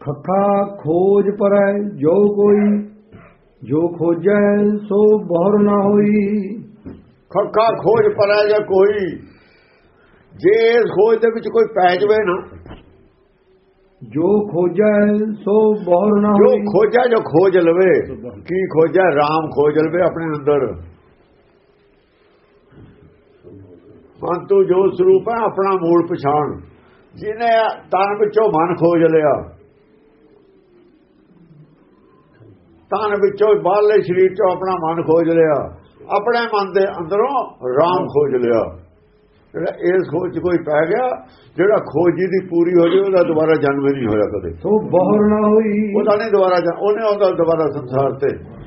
ਖੱਖਾ ਖੋਜ ਪਰੈ ਜੋ ਕੋਈ ਜੋ ਖੋਜੈ ਸੋ ਬਹੁਰ ਨਾ ਹੋਈ। ਖੱਕਾ ਖੋਜ ਪਰੈ ਜਾਂ ਕੋਈ ਜੇ ਇਸ ਖੋਜ ਦੇ ਵਿੱਚ ਕੋਈ ਪੈ ਜਵੇ ਨਾ। ਜੋ ਖੋਜੈ ਸੋ ਬਹੁਰ ਨਾ ਜੋ ਹੋਈ। ਖੋਜਾ ਜੋ ਖੋਜ ਲਵੇ ਕੀ ਖੋਜਾ? RAM ਖੋਜ ਲਵੇ ਆਪਣੇ ਅੰਦਰ। ਮਨ ਤੂੰ ਜੋ ਸਰੂਪ ਹੈ ਆਪਣਾ ਮੂਲ ਪਛਾਣ। ਜਿਹਨੇ ਤਨ ਵਿੱਚੋਂ ਮਨ ਖੋਜ ਲਿਆ ਤਨ ਵਿੱਚੋਂ ਬਾਹਰਲੇ ਸਰੀਰ ਚੋਂ ਆਪਣਾ ਮਨ ਖੋਜ ਲਿਆ ਆਪਣੇ ਮਨ ਦੇ ਅੰਦਰੋਂ RAM ਖੋਜ ਲਿਆ। ਜਿਹੜਾ ਇਸ ਖੋਜ ਕੋਈ ਪੈ ਗਿਆ ਜਿਹੜਾ ਖੋਜੀ ਦੀ ਪੂਰੀ ਹੋ ਜੇ ਉਹਦਾ ਦੁਬਾਰਾ ਜਨਮ ਨਹੀਂ ਹੋਇਆ ਕਦੇ। ਸੋ ਬਹੁਰ ਨਾ ਹੋਈ। ਉਹਦਾ ਨਹੀਂ ਦੁਬਾਰਾ ਉਹਨੇ ਆਉਂਦਾ ਦੁਬਾਰਾ ਸੰਸਾਰ ਤੇ।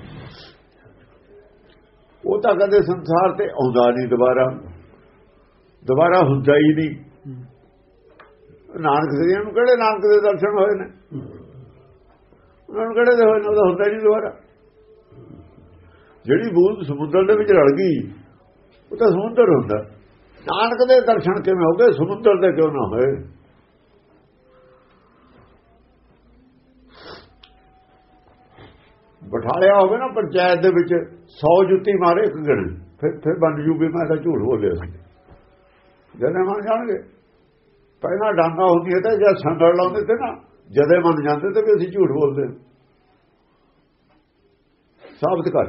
ਉਹ ਤਾਂ ਕਦੇ ਸੰਸਾਰ ਤੇ ਆਉਂਦਾ ਨਹੀਂ ਦੁਬਾਰਾ। ਦੁਬਾਰਾ ਹੁੰਦਾ ਹੀ ਨਹੀਂ। ਨਾਨਕ ਦੇ ਨੂੰ ਕਿਹੜੇ ਨਾਨਕ ਦੇ ਦਰਸ਼ਨ ਹੋਏ ਨੇ? ਉਹਨਾਂ ਨੂੰ ਕਿਹੜੇ ਦੇ ਹੋਏ ਨੇ? ਉਹਦਾ ਹੁੰਦਾ ਹੀ ਨਹੀਂ ਦੁਬਾਰਾ। ਜਿਹੜੀ ਬੂੰਦ ਸਮੁੰਦਰ ਦੇ ਵਿੱਚ ਰਲ ਗਈ, ਉਹ ਤਾਂ ਸਮੁੰਦਰ ਹੁੰਦਾ। ਨਾਨਕ ਦੇ ਦਰਸ਼ਨ ਕਿਵੇਂ ਹੋ ਗਏ? ਸਮੁੰਦਰ ਦੇ ਕਿਉਂ ਨਾ ਹੋਏ? ਬਿਠਾਲਿਆ ਹੋਵੇ ਨਾ ਪੰਚਾਇਤ ਦੇ ਵਿੱਚ 100 ਜੁੱਤੀ ਮਾਰੇ ਇੱਕ ਗਣ। ਫਿਰ ਫਿਰ ਬੰਦ ਜੂਗੀ, ਮੈਂ ਤਾਂ ਝੂਠ ਬੋਲਿਆ ਸੀ। ਜਦੇ ਮੰਨ ਜਾਣਗੇ। ਪਹਿਲਾਂ ਡਾਂਗਾ ਹੁੰਦੀ ਹੈ ਤਾਂ ਜਦ ਸੰਗੜ ਲਾਉਂਦੇ ਤੇ ਨਾ ਜਦੇ ਮੰਨ ਜਾਂਦੇ ਤੇ ਵੀ ਅਸੀਂ ਝੂਠ ਬੋਲਦੇ। ਸਾਬਤ ਕਰ।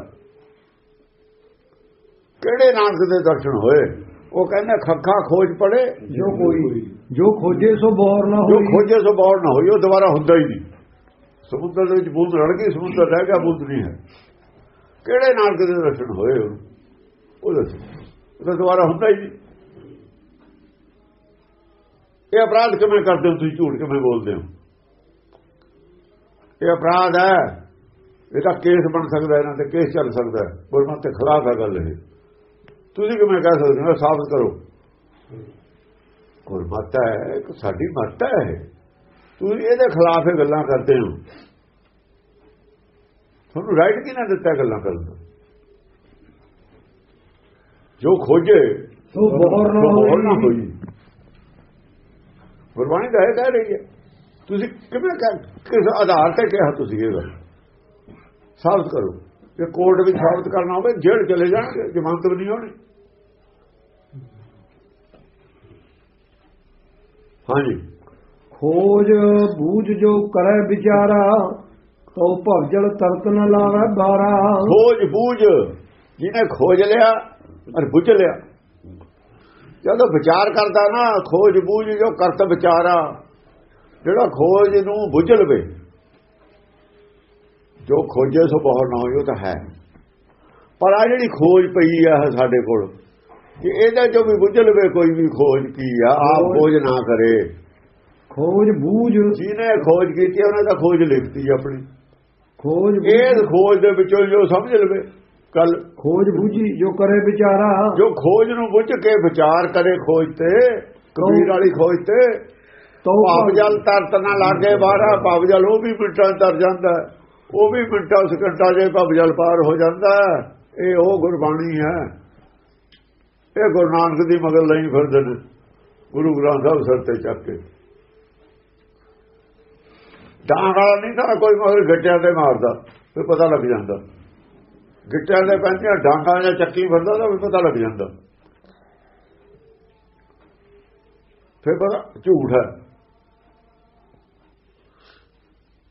ਕਿਹੜੇ ਨਾਨਕ ਦੇ ਦਰਸ਼ਨ ਹੋਏ? ਉਹ ਕਹਿੰਦੇ ਖੱਖਾ ਖੋਜ ਪੜੇ ਜੋ ਕੋਈ ਜੋ ਖੋਜੇ ਸੋ ਬਹੁਰ ਨਾ ਜੋ ਹੋਈ। ਖੋਜੇ ਸੋ ਬੌੜ ਨਾ ਹੋਈ ਉਹ ਦੁਬਾਰਾ ਹੁੰਦਾ ਹੀ ਨਹੀਂ। ਸਮੁੰਦਰ ਦੇ ਵਿੱਚ ਬੂੰਦ ਰੜ ਗਈ ਸਮੁੰਦਰ ਰਹਿ ਗਿਆ ਬੂੰਦ ਨਹੀਂ ਹੈ। ਕਿਹੜੇ ਨਾਨਕ ਦੇ ਦਰਸ਼ਨ ਹੋਏ? ਉਹ? ਦੱਸੋ। ਉਹ ਦੁਬਾਰਾ ਹੁੰਦਾ ਹੀ ਨਹੀਂ। ਇਹ ਅਪਰਾਧ ਕਿਵੇਂ ਕਰਦੇ ਹੋ ਤੁਸੀਂ? ਝੂਠ ਕਿਵੇਂ ਬੋਲਦੇ ਹੋ? ਇਹ ਅਪਰਾਧ ਹੈ। ਇਹ ਤਾਂ ਕੇਸ ਬਣ ਸਕਦਾ ਇਹਨਾਂ ਤੇ ਕੇਸ ਚੱਲ ਸਕਦਾ ਹੈ। ਗੁਰਮਤਿ ਦੇ ਖਿਲਾਫ ਹੈ ਗੱਲ ਇਹ। ਤੁਸੀਂ ਕਿਵੇਂ ਕਹਿ ਸਕਦੇ ਹੋ? ਸਾਬਤ ਕਰੋ। ਗੁਰਮਤਿ ਹੈ ਇੱਕ ਸਾਡੀ ਮੱਤ ਹੈ। ਤੁਸੀਂ ਇਹਦੇ ਖਿਲਾਫ ਇਹ ਗੱਲਾਂ ਕਰਦੇ ਹੋ। ਤੁਹਾਨੂੰ ਰਾਈਟ ਕਿਹਨੇ ਦਿੱਤਾ ਗੱਲਾਂ ਕਰਨ ਦਾ ਜੋ ਖੋਜੇ ਸੋ ਬਹੁਰ ਨਾ ਹੋਈ। ਗੁਰਬਾਣੀ ਦਾ ਇਹ ਕਹਿ ਰਹੀ ਹੈ। ਤੁਸੀਂ ਕਿਵੇਂ ਕਹਿ- ਕਿਸ ਆਧਾਰ ਤੇ ਕਿਹਾ ਤੁਸੀਂ ਇਹ ਗੱਲ? ਸਾਬਤ ਕਰੋ। ਜੇ ਕੋਰਟ ਵਿੱਚ ਸਾਬਤ ਕਰਨਾ ਹੋਵੇ ਜੇਲ੍ਹ ਚਲੇ ਜਾਣਗੇ ਜ਼ਮਾਨਤ ਵੀ ਨਹੀਂ ਹੋਣੀ। ਹਾਂਜੀ। ਖੋਜ ਬੂਝ ਜੋ ਕਰੈ ਵਿਚਾਰਾ ਤੋ ਭਵਜਲ ਤਰਤ ਨ ਲਾਵੇ ਬਾਰਾ। ਖੋਜ ਬੂਝ। ਜਿਹਨੇ ਖੋਜ ਲਿਆ ਔਰ ਬੁੱਝ ਲਿਆ। ਜਦੋਂ ਵਿਚਾਰ ਕਰਦਾ ਨਾ ਖੋਜ ਬੂਝ ਜੋ ਕਰਤ ਵਿਚਾਰਾ ਜਿਹੜਾ ਖੋਜ ਨੂੰ ਬੁੱਝ ਲਵੇ ਜੋ ਖੋਜੇ ਸੋ ਬਹੁਤ ਨਾ ਉਹ ਤਾਂ ਹੈ। ਪਰ ਆ ਜਿਹੜੀ ਖੋਜ ਪਈ ਆ ਸਾਡੇ ਕੋਲ ਕਿ ਇਹਦਾ ਜੋ ਵੀ ਬੁੱਝ ਲਵੇ ਕੋਈ ਵੀ ਖੋਜ ਕੀ ਆ ਆਪ ਖੋਜ ਨਾ ਕਰੇ। ਖੋਜ ਬੂਝ ਜਿਹਨੇ ਖੋਜ ਕੀਤੀ ਉਹਨੇ ਤਾਂ ਖੋਜ ਲਿਖਤੀ ਆਪਣੀ। ਖੋਜ ਇਹ ਖੋਜ ਦੇ ਵਿੱਚੋਂ ਜੋ ਸਮਝ ਲਵੇ। ਕੱਲ ਖੋਜ ਬੂਝੀ ਜੋ ਕਰੇ ਵਿਚਾਰਾ ਜੋ ਖੋਜ ਨੂੰ ਬੁੱਝ ਕੇ ਵਿਚਾਰ ਕਰੇ ਖੋਜ ਤੇ ਕਬੀਰ ਵਾਲੀ ਖੋਜ ਤੇ ਤੋ ਭਾਵ ਜਲ ਤਰਤ ਨਾ ਲਾਗੇ ਬਾਹਰਾ ਭਾਵ ਜਲ ਉਹ ਵੀ ਮਿੰਟਾਂ ਤਰ ਜਾਂਦਾ। ਉਹ ਵੀ ਮਿੰਟਾਂ ਸਕਿੰਟਾਂ ਜੇ ਭਾਵ ਜਲ ਪਾਰ ਹੋ ਜਾਂਦਾ। ਇਹ ਉਹ ਗੁਰਬਾਣੀ ਹੈ ਇਹ ਗੁਰੂ ਨਾਨਕ ਦੀ ਮਗਰ ਲਈ ਫਿਰਦੇ ਨੇ ਗੁਰੂ ਗ੍ਰੰਥ ਸਾਹਿਬ ਸਿਰ ਤੇ ਚੱਕ ਕੇ ਡਾਂਗ ਵਾਲਾ ਨਹੀਂ ਤਾਂ ਕੋਈ ਮਗਰ ਗੱਟਿਆਂ ਤੇ ਮਾਰਦਾ ਫਿਰ ਪਤਾ ਲੱਗ ਜਾਂਦਾ ਗਿੱਟਿਆਂ ਦੇ ਪੈਂਦੀਆਂ ਡਾਂਗਾਂ ਜਾਂ ਚੱਕੀ ਫਿਰਦਾ ਤਾਂ ਵੀ ਪਤਾ ਲੱਗ ਜਾਂਦਾ। ਫਿਰ ਪਤਾ ਝੂਠ ਹੈ।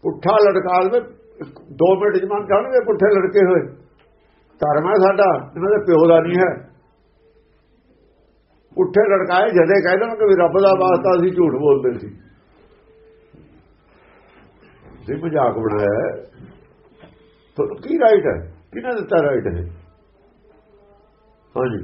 ਪੁੱਠਾ ਲੜਕਾ ਦੇ ਦੋ ਮਿੰਟ ਜਮਾਨ ਮੰਨ ਜਾਣਗੇ ਪੁੱਠੇ ਲੜਕੇ ਹੋਏ। ਧਰਮ ਹੈ ਸਾਡਾ, ਇਹਨਾਂ ਦੇ ਪਿਓ ਦਾ ਨਹੀਂ ਹੈ। ਪੁੱਠੇ ਲੜਕਾਏ ਜਦੇ ਕਹਿ ਦੇਣ ਵੀ ਰੱਬ ਦਾ ਵਾਸਤਾ ਅਸੀਂ ਝੂਠ ਬੋਲਦੇ ਸੀ। ਜੀ ਮਜ਼ਾਕ ਬਣਾਇਆ। ਤੁਹਾਨੂੰ ਕੀ ਰਾਈਟ ਹੈ? ਕਿਹਨੇ ਦਿੱਤਾ ਰਾਈਟ ਹੈ? ਹਾਂਜੀ।